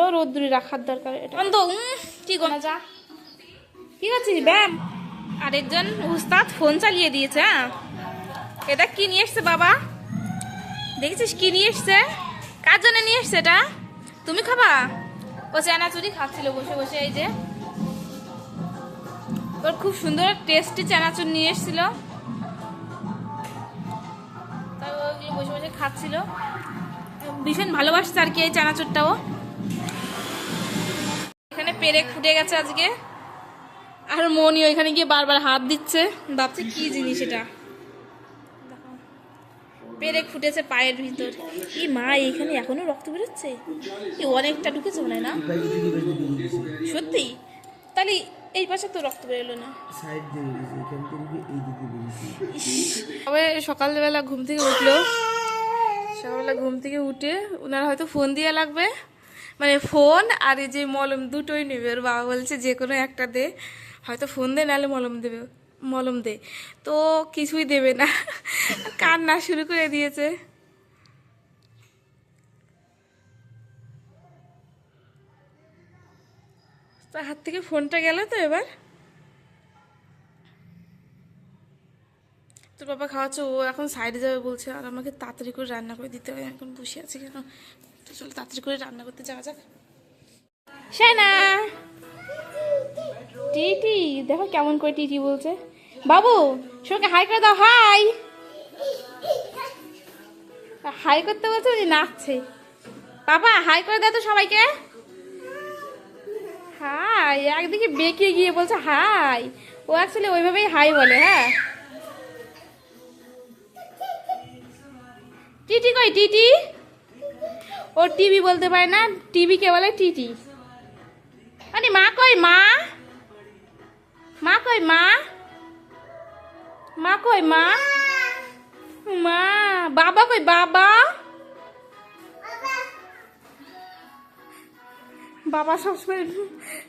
হলেও রোদ্দুরে রাখার দরকার এটা। কি গোনা যা। কি করছিস ব্যায়াম? আরেকজন উস্তাদ ফোন চালিয়ে দিয়েছে হ্যাঁ। এটা কি নিয়ে এসছে বাবা? দেখেছিস কি নিয়ে এসছে? কার জন্য নিয়ে এসছে এটা? তুমি খাবা? ও চানাচুরি খাচ্ছিল বসে বসে এই যে। ওর খুব সুন্দর টেস্টি চানাচুর নিয়ে এসেছিল। তাই ওগুলো বসে বসে খাচ্ছিল। ভীষণ ভালোবাসছে আর কি এই চানাচুরটাও। পেরেক ফুটে গেছে আজকে। আর মনি ওইখানে গিয়ে বারবার হাত দিচ্ছে। ভাবছে কি জিনিস এটা? পেরে ফুটেছে পায়ের ভিতর। কি মা এখানে এখনও রক্ত বেরোচ্ছে? কি অনেকটা ঢুকেছে মনে না? সত্যি? তাহলে এই পাশে তো রক্ত বেরোলো না। তবে সকালবেলা ঘুম থেকে উঠল। সকালবেলা ঘুম থেকে উঠে ওনার হয়তো ফোন দিয়ে লাগবে। মানে ফোন আর এই যে মলম দুটোই নেবে। ওর বাবা বলছে, যে কোনো একটা দে। হয়তো ফোন দে, নাহলে মলম দেবে। মলম দে। তো কিছুই দেবে না। কান্না শুরু করে দিয়েছে। তার হাত থেকে ফোনটা গেল তো এবার? বাবা খাওয়াচ্ছে, ও এখন সাইডে যাবে বলছে, আর আমাকে তাড়াতাড়ি করে রান্না করে দিতে হয় এখন বসে আছি কেন? তো চলো তাড়াতাড়ি করে রান্না করতে যাওয়া যাক। না টিটি, দেখো কেমন করে টিটি বলছে। বাবু, সবাইকে হাই করে দাও হাই হাই করতে বলছে উনি নাচছে। বাবা হাই করে দাও তো সবাইকে। হাই একদিকে বেঁকে গিয়ে বলছে হাই ও অ্যাকচুয়ালি ওইভাবেই হাই বলে হ্যাঁ? টিটি কই, টিটি? ও টিভি বলতে পারে না টিভি কে বলে টিটি। আরে মা কই, মা? মা কই, মা? মা কই, মা? মা, বাবা কই, বাবা? বাবা সবসময়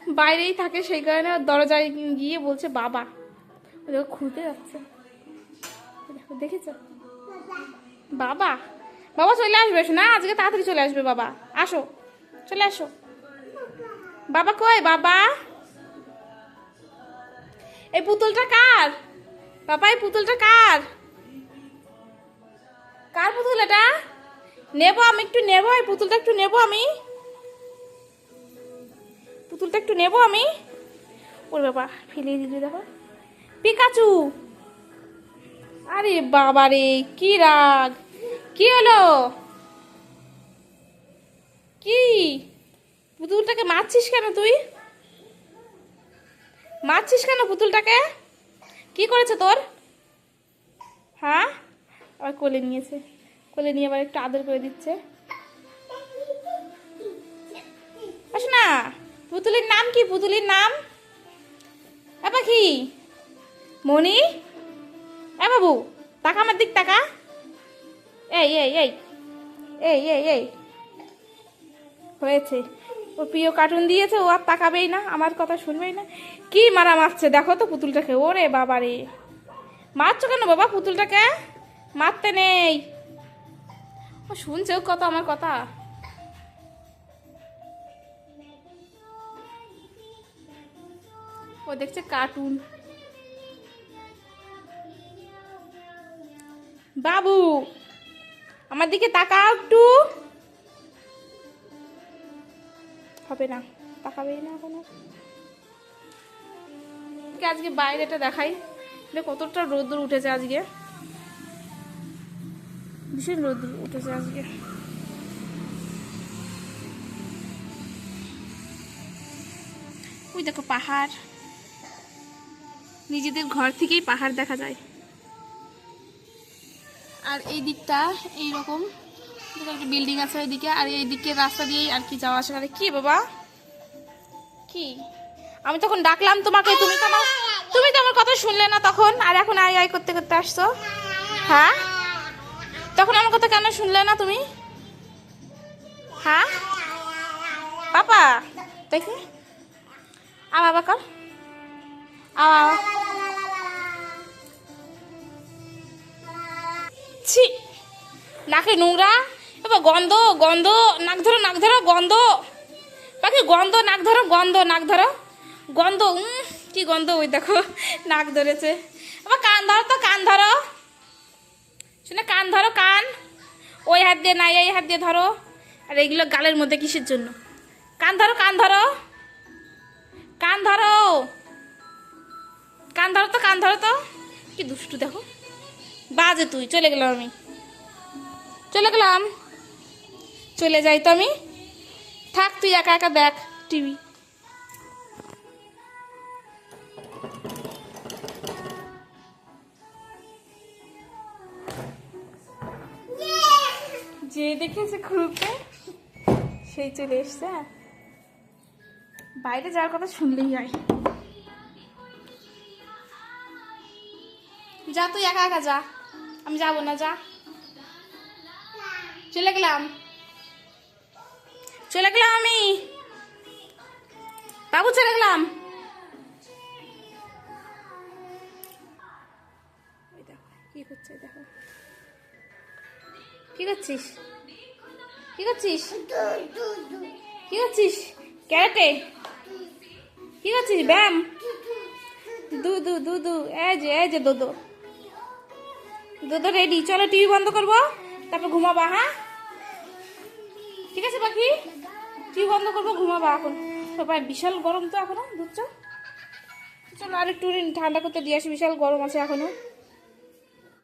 বাইরেই থাকে, সেই কারণে দরজায় গিয়ে বলছে বাবা। দেখো খুলতে যাচ্ছে। দেখো, দেখেছ? বাবা? বাবা চলে আসবে না, আজকে তাড়াতাড়ি চলে আসবে বাবা। আসো, চলে আসো। বাবা কই? বাবা? এই পুতুলটা কার? বাবা, এই পুতুলটা কার? কার পুতুল এটা? নেব আমি, একটু নেব, এই পুতুলটা একটু নেব আমি। পুতুলটা একটু নেব আমি। ওর বাবা ফেলে দিলি দেখো। পিকাচু। আরে বাবা রে কি রাগ। কি হলো? কি? পুতুলটাকে মারছিস কেন তুই? মারছিস কেন পুতুলটাকে? কি করেছে তোর? হ্যাঁ? আবার কোলে নিয়েছে। কোলে নিয়ে আবার একটু আদর করে দিচ্ছে। আসো না। পুতুলের নাম কি? পুতুলের নাম? এ পাখি। মনি এ বাবু টাকা আমার দিক টাকা এই এই এই। এই এই এই। হয়েছে। ও প্রিয় কার্টুন দিয়েছে, ও আর তাকাবেই না, আমার কথা শুনবেই না। কি মারা মারছে, দেখো তো পুতুলটাকে। ওরে বাবা রে মারছো কেন বাবা পুতুলটাকে? মারতে নেই। ও শুনছে কত আমার কথা। ও দেখছে কার্টুন বাবু! আমার দিকে তাকাও একটু। হবে না তাকাবেই না এখন। আজকে বাইরেটা দেখাই। দেখ কতটা রোদ্দুর উঠেছে আজকে। ভীষণ রোদ্দুর উঠেছে আজকে। ওই দেখো পাহাড়। নিজেদের ঘর থেকেই পাহাড় দেখা যায়। আর এই দিকটা এইরকম। একটা বিল্ডিং আছে ওইদিকে, আর এই দিকে রাস্তা দিয়েই আর কি যাওয়া আসা করে। কি বাবা? কি? আমি তখন ডাকলাম তোমাকে, তুমি তো আমার তুমি তো আমার কথা শুনলে না তখন, আর এখন আই আই করতে করতে আসছো। হ্যাঁ? তখন আমার কথা কেন শুনলে না তুমি? হ্যাঁ? পাপা, দেখি। আ বাবা কর। আ ছি। নাকে নোংরা? এবার গন্ধ গন্ধ, নাক ধরো নাক ধরো, গন্ধ। বাকি গন্ধ, নাক ধরো, গন্ধ, নাক ধরো। গন্ধ কি গন্ধ ওই দেখো, নাক ধরেছে। আবার কান ধরো তো, কান ধরো। শুনে কান ধরো, কান। ওই হাত দিয়ে নাই, এই হাত দিয়ে ধরো। আর এগুলো গালের মধ্যে কিসের জন্য? কান ধরো কান ধরো। কান ধরো। কান ধরো তো, কান ধরো তো। কি দুষ্টু দেখো। বাজে তুই, চলে গেলাম আমি। চলে গেলাম। চলে যাই তো আমি। থাক তুই একা একা দেখ টিভি। যে দেখেছে খুরুকে, সেই চলে এসছে? বাইরে যাওয়ার কথা শুনলেই হয়। যা তুই একা একা যা। আমি যাব না, যা। চলে গেলাম। চলে গেলাম আমি। বাবু, চলে গেলাম। কি দেখো। কি করছিস? কি করছিস? কি করছিস? ক্যারাটে? কি করছিস, ব্যায়াম? দু দু দু দু। এই যে এই যে দুদু দুদু রেডি চলো টিভি বন্ধ করব। তারপর ঘুমাবা হ্যাঁ? ঠিক আছে, পাখি? টিভি বন্ধ করব, ঘুমাবা এখন। সবাই, বিশাল গরম তো এখনও দুধ চলো আর একটু ঠান্ডা করতে দিয়ে আসি, বিশাল গরম আছে এখনও।